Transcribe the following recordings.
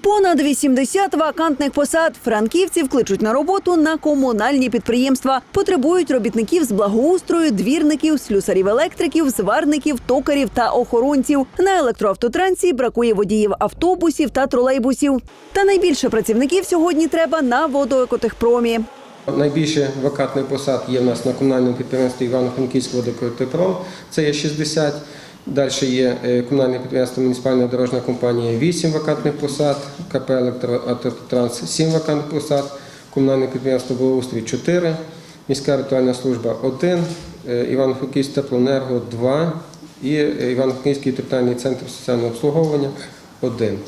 Понад 80 вакантних посад франківців кличуть на роботу на комунальні підприємства. Потребують робітників з благоустрою, двірників, слюсарів-електриків, зварників, токарів та охоронців. На електроавтотрансі бракує водіїв автобусів та тролейбусів. Та найбільше працівників сьогодні треба на водоекотехпромі. Найбільше вакантних посад є в нас на комунальному підприємстві Івано-Франківського водокотепром, це є 60. Далі є е, комунальне підприємство Муніципальна дорожня компанія 8 вакантних посад, КП «Електротранс» 7 вакантних посад, комунальне підприємство «Благоустрій» 4, міська ритуальна служба 1, е, Івано-Франківське теплоенерго 2 і е, Івано-Франківський територіальний центр соціального обслуговування 1.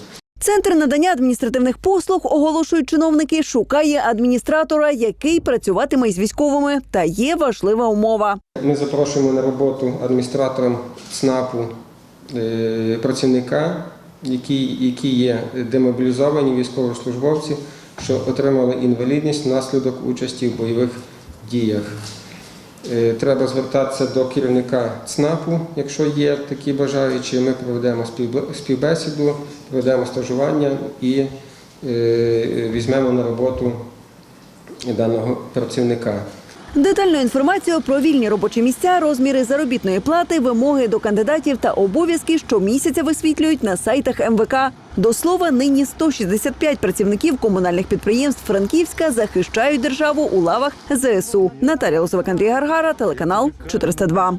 Центр надання адміністративних послуг, оголошують чиновники, шукає адміністратора, який працюватиме із військовими. Та є важлива умова. Ми запрошуємо на роботу адміністратором ЦНАПу е, працівника, які є демобілізовані військовослужбовці, що отримали інвалідність внаслідок участі в бойових діях. Е, Треба звертатися до керівника ЦНАПу, якщо є такі бажаючі. Ми проведемо співбесіду, проведемо стажування і е, візьмемо на роботу даного працівника. Детальну інформацію про вільні робочі місця, розміри заробітної плати, вимоги до кандидатів та обов'язки щомісяця висвітлюють на сайтах МВК. До слова, нині 165 працівників комунальних підприємств Франківська захищають державу у лавах ЗСУ. Наталія Лозовик, Андрій Гаргара, телеканал 402.